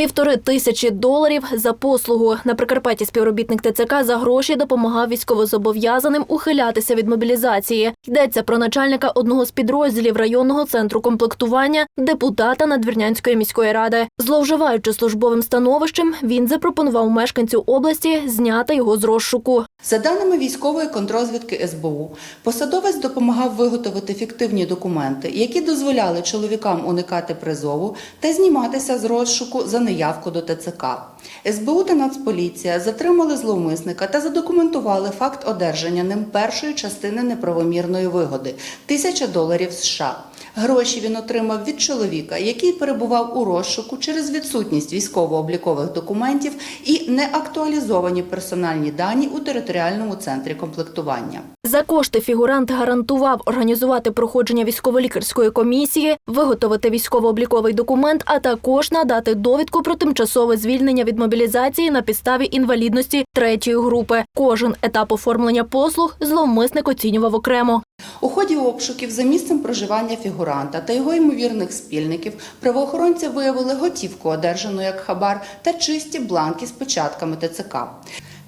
Півтори тисячі доларів за послугу. На Прикарпатті співробітник ТЦК за гроші допомагав військовозобов'язаним ухилятися від мобілізації. Йдеться про начальника одного з підрозділів районного центру комплектування, депутата Надвірнянської міської ради. Зловживаючи службовим становищем, він запропонував мешканцю області зняти його з розшуку. За даними військової контрозвідки СБУ, посадовець допомагав виготовити фіктивні документи, які дозволяли чоловікам уникати призову та зніматися з розшуку за неявку до ТЦК. СБУ та Нацполіція затримали зловмисника та задокументували факт одержання ним першої частини неправомірної вигоди тисяча доларів США. Гроші він отримав від чоловіка, який перебував у розшуку через відсутність військово-облікових документів і неактуалізовані персональні дані у територіальному центрі комплектування. За кошти фігурант гарантував організувати проходження військово-лікарської комісії, виготовити військово-обліковий документ, а також надати довідку про тимчасове звільнення від мобілізації на підставі інвалідності третьої групи. Кожен етап оформлення послуг зловмисник оцінював окремо. У ході обшуків за місцем проживання фігуранта та його ймовірних спільників правоохоронці виявили готівку, одержану як хабар, та чисті бланки з початками ТЦК.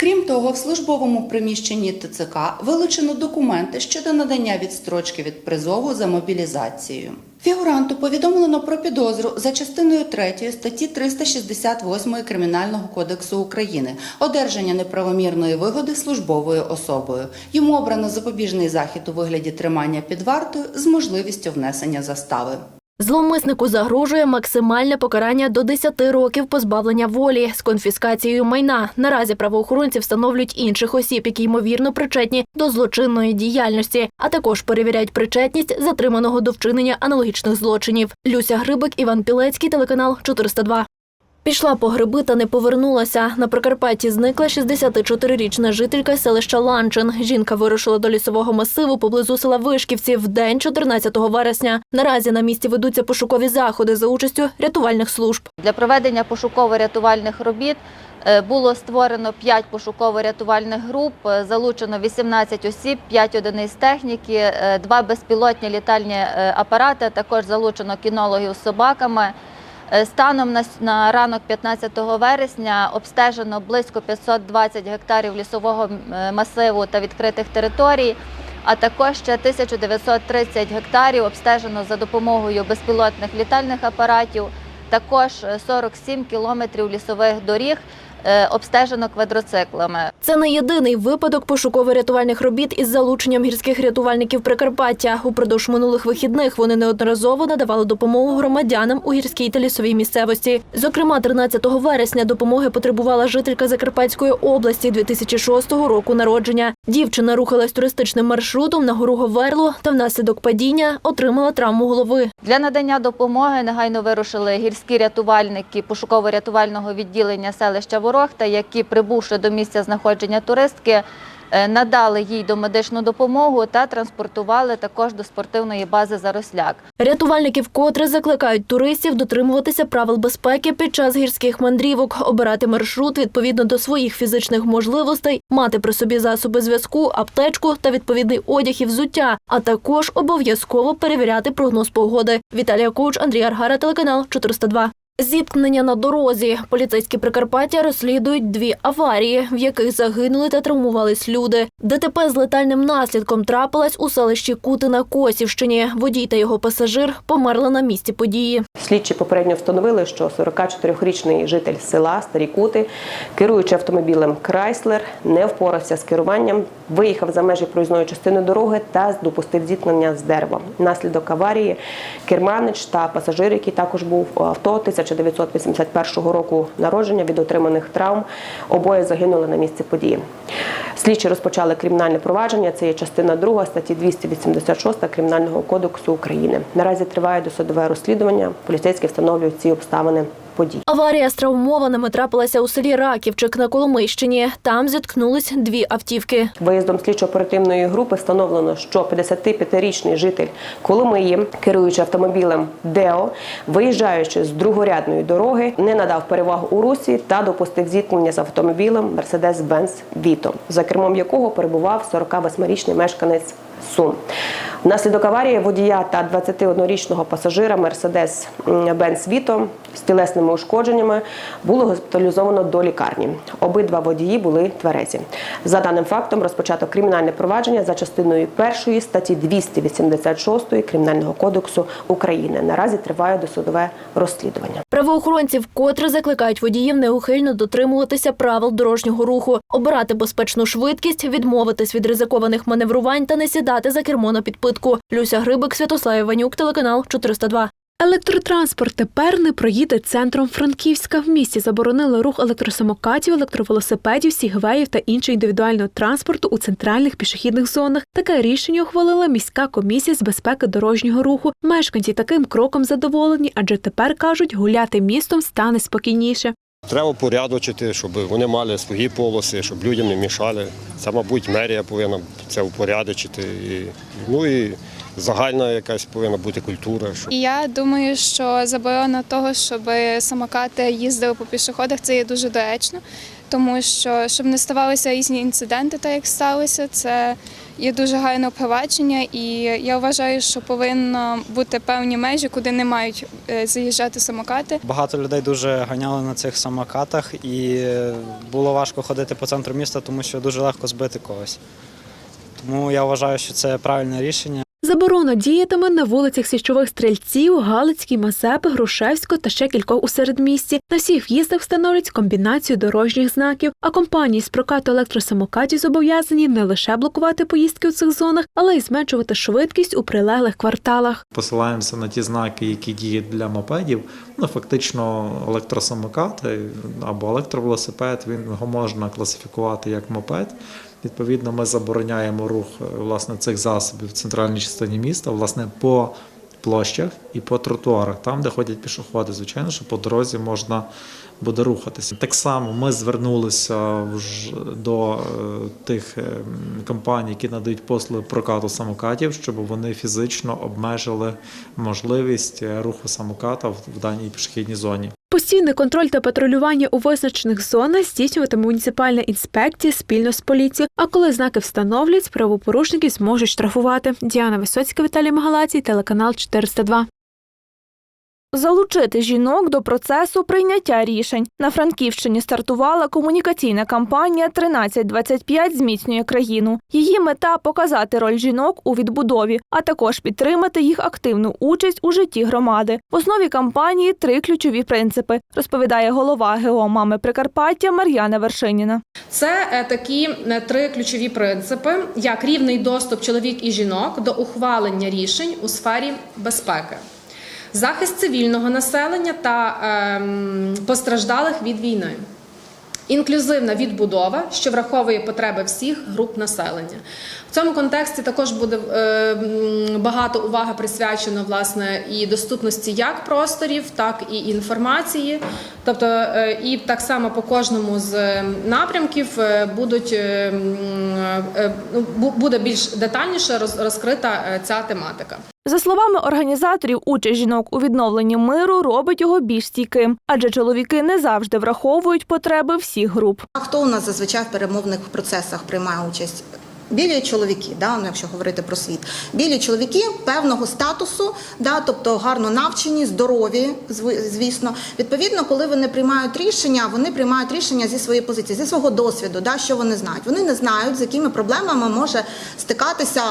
Крім того, в службовому приміщенні ТЦК вилучено документи щодо надання відстрочки від призову за мобілізацією. Фігуранту повідомлено про підозру за частиною 3 статті 368 Кримінального кодексу України одержання неправомірної вигоди службовою особою. Йому обрано запобіжний захід у вигляді тримання під вартою з можливістю внесення застави. Зловмиснику загрожує максимальне покарання до 10 років позбавлення волі з конфіскацією майна. Наразі правоохоронці встановлюють інших осіб, які ймовірно причетні до злочинної діяльності, а також перевіряють причетність затриманого до вчинення аналогічних злочинів. Люся Грибик, Іван Пілецький, телеканал 402. Пішла по гриби та не повернулася. На Прикарпатті зникла 64-річна жителька селища Ланчин. Жінка вирушила до лісового масиву поблизу села Вишківці в день 14 вересня. Наразі на місці ведуться пошукові заходи за участю рятувальних служб. Для проведення пошуково-рятувальних робіт е, було створено 5 пошуково-рятувальних груп, е, залучено 18 осіб, 5 одиниць техніки, 2 безпілотні літальні е, апарати, також залучено кінологів з собаками. Е, Станом на, ранок 15 вересня обстежено близько 520 гектарів лісового е, масиву та відкритих територій, а також ще 1930 гектарів обстежено за допомогою безпілотних літальних апаратів. Також е, 47 кілометрів лісових доріг е, обстежено квадроциклами. Це не єдиний випадок пошуково-рятувальних робіт із залученням гірських рятувальників Прикарпаття. Упродовж минулих вихідних вони неодноразово надавали допомогу громадянам у гірській та лісовій місцевості. Зокрема, 13 вересня допомоги потребувала жителька Закарпатської області 2006 року народження. Дівчина рухалась туристичним маршрутом на гору Говерло та внаслідок падіння отримала травму голови. Для надання допомоги негайно вирушили гірські рятувальники пошуково-рятувального відділення селища Ворохта, які, прибувши до місця знаходження туристки, надали їй домедичну допомогу та транспортували також до спортивної бази Заросляк. Рятувальники вкотре закликають туристів дотримуватися правил безпеки під час гірських мандрівок, обирати маршрут відповідно до своїх фізичних можливостей, мати при собі засоби зв'язку, аптечку та відповідний одяг і взуття, а також обов'язково перевіряти прогноз погоди. Віталія Коуч, Андрій Аргара, телеканал 402. Зіткнення на дорозі. Поліцейські Прикарпаття розслідують дві аварії, в яких загинули та травмувались люди. ДТП з летальним наслідком трапилась у селищі Кути на Косівщині. Водій та його пасажир померли на місці події. Слідчі попередньо встановили, що 44-річний житель села Старі Кути, керуючи автомобілем Крайслер, не впорався з керуванням, виїхав за межі проїзної частини дороги та допустив зіткнення з деревом. Наслідок аварії керманич та пасажир, який також був у авто 1981 року народження від отриманих травм, обоє загинули на місці події. Слідчі розпочали кримінальне провадження. Це є частина 2 статті 286 Кримінального кодексу України. Наразі триває досудове розслідування. Поліцейські встановлюють ці обставини подій. Аварія з травмованими трапилася у селі Раківчик на Коломийщині. Там зіткнулись дві автівки. Виїздом слідчо-оперативної групи встановлено, що 55-річний житель Коломиї, керуючи автомобілем Део, виїжджаючи з другорядної дороги, не надав перевагу у русі та допустив зіткнення з автомобілем Mercedes-Benz Vito, за кермом якого перебував 48-річний мешканець Сум. Внаслідок аварії водія та 21-річного пасажира Мерседес Бенц Віто з тілесними ушкодженнями було госпіталізовано до лікарні. Обидва водії були тверезі. За даним фактом розпочато кримінальне провадження за частиною першої статті 286 Кримінального кодексу України. Наразі триває досудове розслідування. Правоохоронці вкотре закликають водіїв неухильно дотримуватися правил дорожнього руху, обирати безпечну швидкість, відмовитись від ризикованих маневрувань та не сідати за кермо на підпитку. Люся Грибик, Святослав Іванюк, телеканал 402. Електротранспорт тепер не проїде центром Франківська. В місті заборонили рух електросамокатів, електровелосипедів, сігвеїв та іншого індивідуального транспорту у центральних пішохідних зонах. Таке рішення ухвалила міська комісія з безпеки дорожнього руху. Мешканці таким кроком задоволені, адже тепер кажуть, гуляти містом стане спокійніше. Треба порядочити, щоб вони мали свої полоси, щоб людям не мішали. Це, мабуть, мерія повинна це упорядочити. Ну і загальна якась повинна бути культура. щоб І я думаю, що заборона того, щоб самокати їздили по пішоходах, це є дуже доречно, тому що щоб не ставалися різні інциденти, так як сталося, це є дуже гарне впровадження, і я вважаю, що повинно бути певні межі, куди не мають е, заїжджати самокати. Багато людей дуже ганяли на цих самокатах, і е, було важко ходити по центру міста, тому що дуже легко збити когось. Тому я вважаю, що це правильне рішення. Заборона діятиме на вулицях Січових стрільців, Галицькій, Мазепи, Грушевського та ще кількох у середмісті. На всіх в'їздах встановлять комбінацію дорожніх знаків. А компанії з прокату електросамокатів зобов'язані не лише блокувати поїздки у цих зонах, але й зменшувати швидкість у прилеглих кварталах. посилаємося на ті знаки, які діють для мопедів. Ну, фактично, електросамокат е, або електровелосипед, він його можна класифікувати як мопед. Відповідно, ми забороняємо рух е, власне цих засобів в центральній частині міста, власне, по площах і по тротуарах, там, де ходять пішоходи. Звичайно, що по дорозі можна буде рухатися. Так само ми звернулися до е, тих е, компаній, які надають послуги прокату самокатів, щоб вони фізично обмежили можливість руху самоката в даній пішохідній зоні. Постійний контроль та патрулювання у визначених зонах здійснюватиме муніципальна інспекція спільно з поліцією. А коли знаки встановлять, правопорушників зможуть штрафувати. Діана Висоцька, Віталій Магалацій, телеканал 402. Залучити жінок до процесу прийняття рішень на Франківщині стартувала комунікаційна кампанія «1325 зміцнює країну. Її мета показати роль жінок у відбудові, а також підтримати їх активну участь у житті громади. В основі кампанії три ключові принципи, розповідає голова ГО мами Прикарпаття Мар'яна Вершиніна. Це е, такі е, три ключові принципи, як рівний доступ чоловік і жінок до ухвалення рішень у сфері безпеки, захист цивільного населення та ем, постраждалих від війни. Інклюзивна відбудова, що враховує потреби всіх груп населення. В цьому контексті також буде е, багато уваги присвячено власне і доступності як просторів, так і інформації. Тобто, е, і так само по кожному з напрямків е, будуть ну, бу- буде більш детальніше роз- розкрита ця тематика. За словами організаторів, участь жінок у відновленні миру робить його більш стійким, адже чоловіки не завжди враховують потреби всіх груп. А хто у нас зазвичай в перемовних процесах приймає участь? Білі чоловіки, да, ну, якщо говорити про світ, білі чоловіки певного статусу, да, тобто гарно навчені, здорові, зв- звісно. Відповідно, коли вони приймають рішення, вони приймають рішення зі своєї позиції, зі свого досвіду, да, що вони знають. Вони не знають, з якими проблемами може стикатися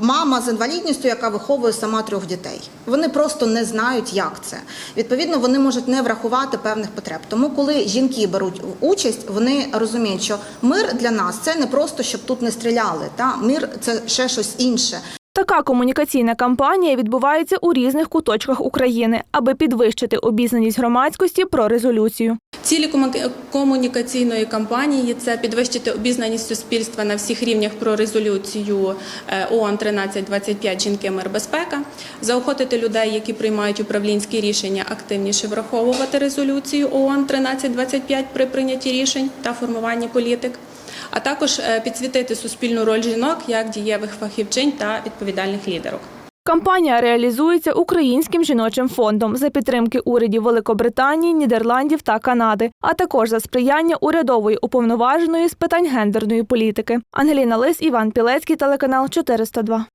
мама з інвалідністю, яка виховує сама трьох дітей. Вони просто не знають, як це. Відповідно, вони можуть не врахувати певних потреб. Тому, коли жінки беруть участь, вони розуміють, що мир для нас це не просто щоб тут не стріляли. Та мир це ще щось інше. Така комунікаційна кампанія відбувається у різних куточках України, аби підвищити обізнаність громадськості про резолюцію. Цілі кому- комунікаційної кампанії це підвищити обізнаність суспільства на всіх рівнях про резолюцію е, ООН 1325 жінки мир безпека, заохотити людей, які приймають управлінські рішення, активніше враховувати резолюцію ООН 1325 при прийнятті рішень та формуванні політик. А також е, підсвітити суспільну роль жінок як дієвих фахівчинь та відповідальних лідерок. Кампанія реалізується Українським жіночим фондом за підтримки урядів Великобританії, Нідерландів та Канади, а також за сприяння урядової уповноваженої з питань гендерної політики. Ангеліна Лис, Іван Пілецький, телеканал 402.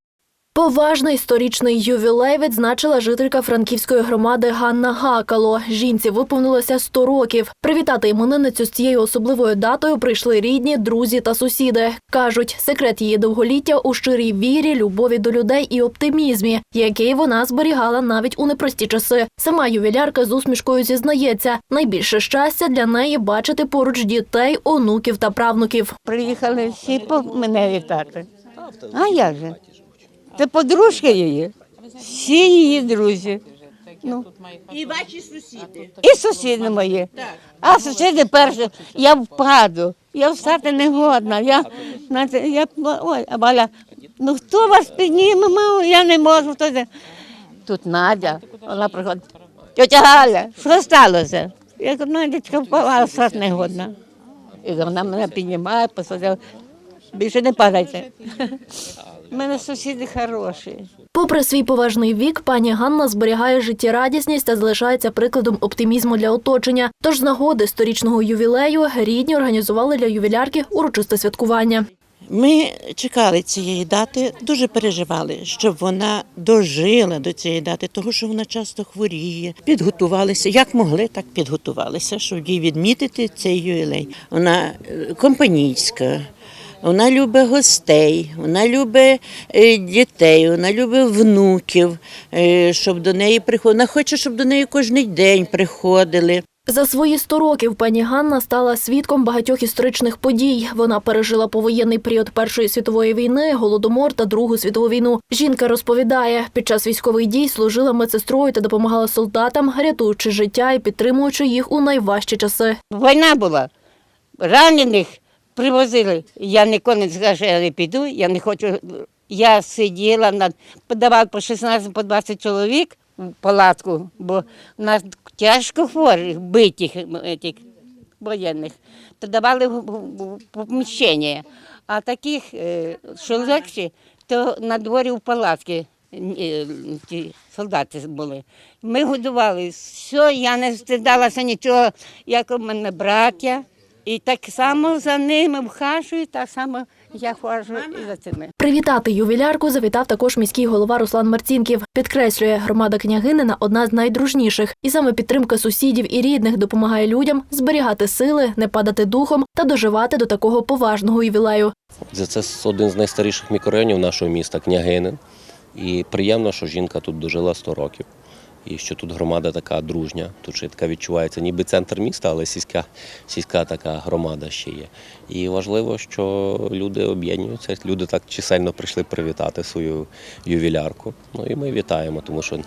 Поважний історичний ювілей відзначила жителька франківської громади Ганна Гакало. Жінці виповнилося 100 років. Привітати іменинницю з цією особливою датою прийшли рідні, друзі та сусіди. Кажуть, секрет її довголіття у щирій вірі, любові до людей і оптимізмі, який вона зберігала навіть у непрості часи. Сама ювілярка з усмішкою зізнається, найбільше щастя для неї бачити поруч дітей, онуків та правнуків. Приїхали всі мене вітати. А як же? Це подружка її, всі її друзі. Ну. І ваші сусіди. І сусіди мої. А сусіди перші, я впаду, я встати не годна. Я, знаєте, я, ой, а Валя, ну хто вас підніме, я не можу. Хто це? Тут Надя, вона приходить. Тетя Галя, що сталося? Я кажу, Надячка впала, а встати не годна. І вона мене піднімає, посадила. Більше не падайте. У мене сусіди хороші. Попри свій поважний вік, пані Ганна зберігає життєрадісність та залишається прикладом оптимізму для оточення. Тож з нагоди сторічного ювілею рідні організували для ювілярки урочисте святкування. Ми чекали цієї дати, дуже переживали, щоб вона дожила до цієї дати, тому що вона часто хворіє. Підготувалися, як могли, так підготувалися, щоб їй відмітити цей ювілей. Вона е, компанійська. Вона любить гостей, вона любить е, дітей, вона любить внуків, е, щоб до неї приходили. Вона хоче, щоб до неї кожен день приходили. За свої 100 років пані Ганна стала свідком багатьох історичних подій. Вона пережила повоєнний період Першої світової війни, голодомор та Другу світову війну. Жінка розповідає, під час військових дій служила медсестрою та допомагала солдатам, рятуючи життя і підтримуючи їх у найважчі часи. Війна була, ранених привозили. Я ніколи не що я не піду, я не хочу. Я сиділа, над, подавали по 16 по 20 чоловік в палатку, бо нас тяжко хворих, битих этих, воєнних, то давали поміщення. А таких, е, що легші, то на дворі в палатки е, ті солдати були. Ми годували, все, я не стидалася нічого, як у мене браття. І так само за ними вхажую, так само я ходжу і за цими. Привітати ювілярку завітав також міський голова Руслан Марцінків. Підкреслює, громада княгинина одна з найдружніших, і саме підтримка сусідів і рідних допомагає людям зберігати сили, не падати духом та доживати до такого поважного ювілею. Це один з найстаріших мікрорайонів нашого міста Княгинин. І приємно, що жінка тут дожила 100 років. І що тут громада така дружня. Тут ще така відчувається, ніби центр міста, але сільська, сільська така громада ще є. І важливо, що люди об'єднуються. Люди так чисельно прийшли привітати свою ювілярку. Ну і ми вітаємо, тому що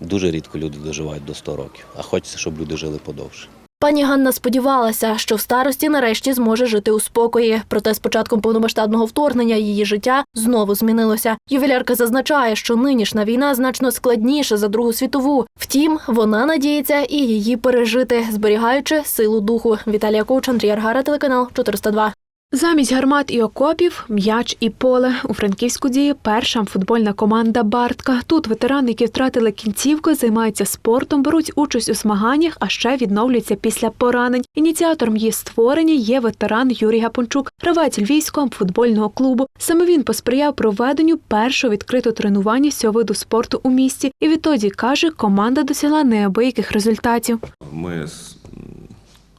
дуже рідко люди доживають до 100 років. А хочеться, щоб люди жили подовше. Пані Ганна сподівалася, що в старості нарешті зможе жити у спокої. Проте з початком повномасштабного вторгнення її життя знову змінилося. Ювілярка зазначає, що нинішня війна значно складніша за Другу світову. Втім, вона надіється і її пережити, зберігаючи силу духу. Віталія Ковч, Андрій Аргара, телеканал 402. Замість гармат і окопів м'яч і поле. У Франківську діє перша футбольна команда Бартка. Тут ветерани, які втратили кінцівки, займаються спортом, беруть участь у змаганнях, а ще відновлюються після поранень. Ініціатором її створення є ветеран Юрій Гапончук, гравець львівського футбольного клубу. Саме він посприяв проведенню першого відкритого тренування з цього виду спорту у місті. І відтоді каже, команда досягла неабияких результатів. Ми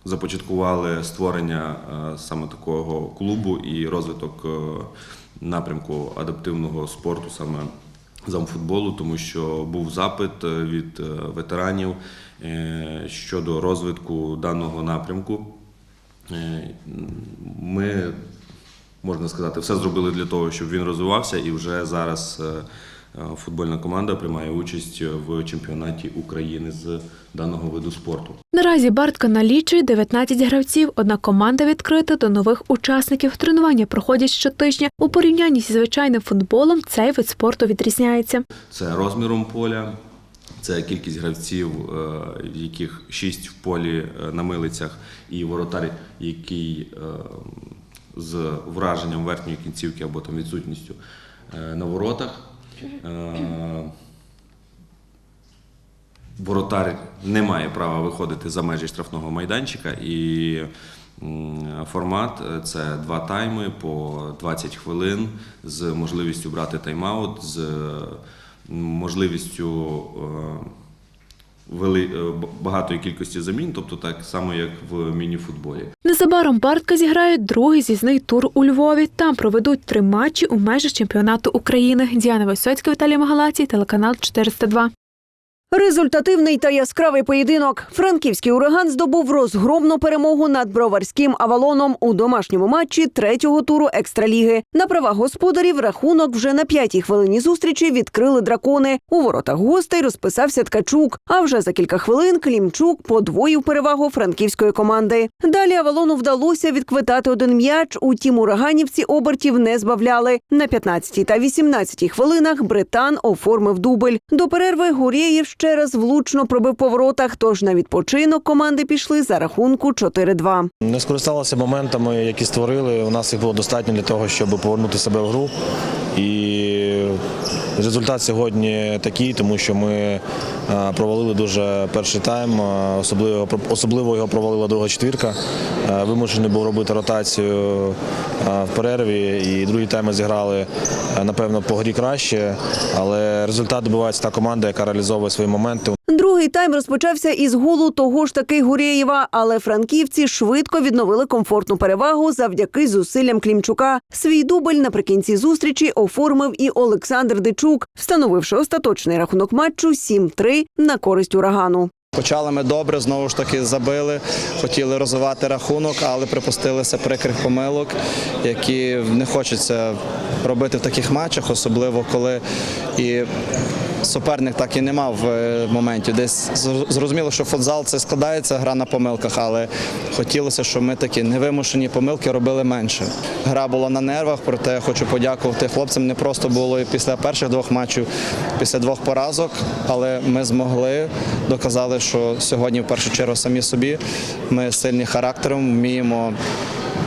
започаткували створення е, саме такого клубу і розвиток е, напрямку адаптивного спорту саме замфутболу, тому що був запит е, від ветеранів щодо розвитку даного напрямку. Ми, можна сказати, все зробили для того, щоб він розвивався, і вже зараз футбольна команда приймає участь в чемпіонаті України з даного виду спорту. Наразі Бартка налічує 19 гравців. Однак команда відкрита до нових учасників. Тренування проходять щотижня. У порівнянні зі звичайним футболом цей вид спорту відрізняється. Це розміром поля, це кількість гравців, е, яких шість в полі е, на милицях, і воротар, який е, з враженням верхньої кінцівки або там відсутністю е, на воротах. Е, воротар не має права виходити за межі штрафного майданчика і формат е, це два тайми по 20 хвилин з можливістю брати тайм-аут, з можливістю е, вели, е, багатої кількості замін, тобто так само, як в міні-футболі. Незабаром Бартка зіграють другий з'їзний тур у Львові. Там проведуть три матчі у межах чемпіонату України. Діана Висоцька, Віталій Магалацій, телеканал 402. Результативний та яскравий поєдинок. Франківський ураган здобув розгромну перемогу над броварським авалоном у домашньому матчі третього туру екстраліги. На правах господарів рахунок вже на п'ятій хвилині зустрічі відкрили дракони. У воротах гостей розписався Ткачук. А вже за кілька хвилин Клімчук подвоїв перевагу франківської команди. Далі авалону вдалося відквитати один м'яч. Утім, ураганівці обертів не збавляли. На 15-й та 18-й хвилинах британ оформив дубль. До перерви Гурєєв ще раз влучно пробив по воротах. Тож на відпочинок команди пішли за рахунку 4-2. Не скористалися моментами, які створили. У нас їх було достатньо для того, щоб повернути себе в гру. І результат сьогодні такий, тому що ми е, провалили дуже перший тайм. е, Особливо особливо його провалила друга четвірка. Е, Вимушений був робити ротацію в перерві. І другий тайм ми зіграли напевно по грі краще, але результат добивається та команда, яка реалізовує свої моменти. Другий тайм розпочався із голу того ж таки Гурєєва, але франківці швидко відновили комфортну перевагу завдяки зусиллям Клімчука. Свій дубль наприкінці зустрічі оформив і Олександр Дичук, встановивши остаточний рахунок матчу 7-3 на користь урагану. Почали ми добре, знову ж таки забили, хотіли розвивати рахунок, але припустилися прикрих помилок, які не хочеться робити в таких матчах, особливо коли і суперник так і не мав е, моментів. Десь зрозуміло, що футзал це складається гра на помилках, але хотілося, щоб ми такі невимушені помилки робили менше. Гра була на нервах, проте хочу подякувати хлопцям. Не просто було і після перших двох матчів, після двох поразок, але ми змогли, доказали, що сьогодні в першу чергу самі собі ми сильні характером, вміємо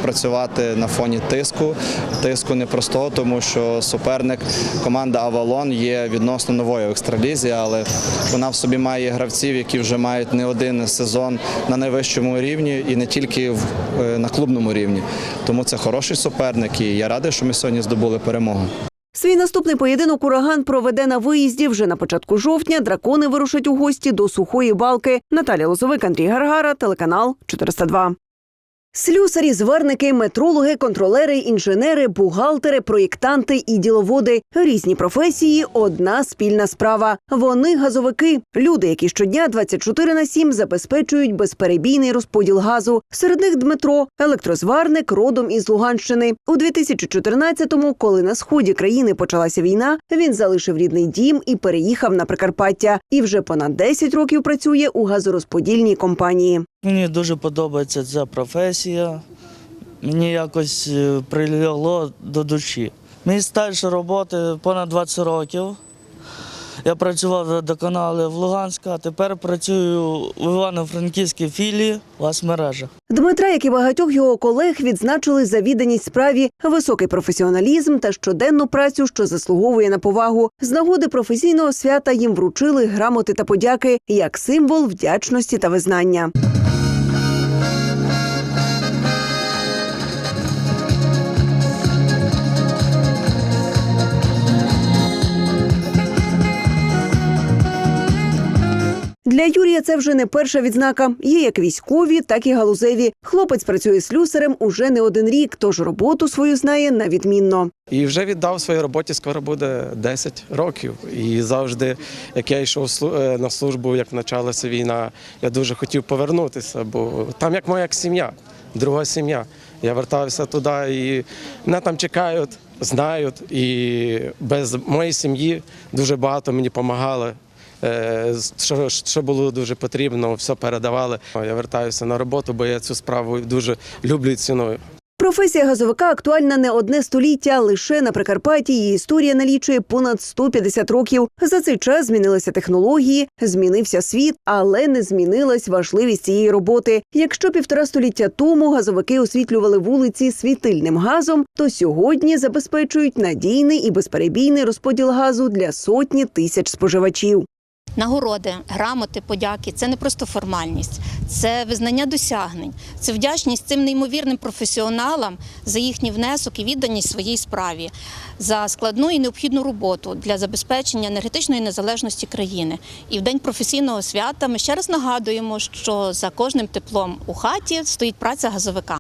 працювати на фоні тиску. Тиску непростого, тому що суперник команда Авалон є відносно новою в екстралізі, але вона в собі має гравців, які вже мають не один сезон на найвищому рівні і не тільки е, на клубному рівні. Тому це хороший суперник, і я радий, що ми сьогодні здобули перемогу. Свій наступний поєдинок ураган проведе на виїзді вже на початку жовтня. Дракони вирушать у гості до сухої балки. Наталя Лозовик, Андрій Гаргара, телеканал 402. Слюсарі, зварники, метрологи, контролери, інженери, бухгалтери, проєктанти і діловоди різні професії одна спільна справа. Вони газовики, люди, які щодня 24 на 7 забезпечують безперебійний розподіл газу. Серед них Дмитро, електрозварник, родом із Луганщини. У 2014-му, коли на сході країни почалася війна, він залишив рідний дім і переїхав на Прикарпаття. І вже понад 10 років працює у газорозподільній компанії. Мені дуже подобається ця професія. Мені якось е, прилягло до душі. Мій стаж роботи понад 20 років. Я працював в водоканалі в Луганську, а тепер працюю в Івано-Франківській філії «Ласмережа». Дмитра, як і багатьох його колег, відзначили за відданість справі, високий професіоналізм та щоденну працю, що заслуговує на повагу. З нагоди професійного свята їм вручили грамоти та подяки як символ вдячності та визнання. Для Юрія це вже не перша відзнака. Є як військові, так і галузеві. Хлопець працює слюсарем уже не один рік, тож роботу свою знає на відмінно. І вже віддав своїй роботі, скоро буде 10 років. І завжди, як я йшов е, на службу, як почалася війна, я дуже хотів повернутися, бо там як моя сім'я, друга сім'я. Я вертався туди і мене там чекають, знають. І без моєї сім'ї дуже багато мені допомагали. Е, Що, що було дуже потрібно, все передавали. Я вертаюся на роботу, бо я цю справу дуже люблю і ціную. Професія газовика актуальна не одне століття. Лише на Прикарпатті її історія налічує понад 150 років. За цей час змінилися технології, змінився світ, але не змінилась важливість цієї роботи. Якщо півтора століття тому газовики освітлювали вулиці світильним газом, то сьогодні забезпечують надійний і безперебійний розподіл газу для сотні тисяч споживачів. Нагороди, грамоти, подяки це не просто формальність, це визнання досягнень, це вдячність цим неймовірним професіоналам за їхній внесок і відданість своїй справі, за складну і необхідну роботу для забезпечення енергетичної незалежності країни. І в день професійного свята ми ще раз нагадуємо, що за кожним теплом у хаті стоїть праця газовика.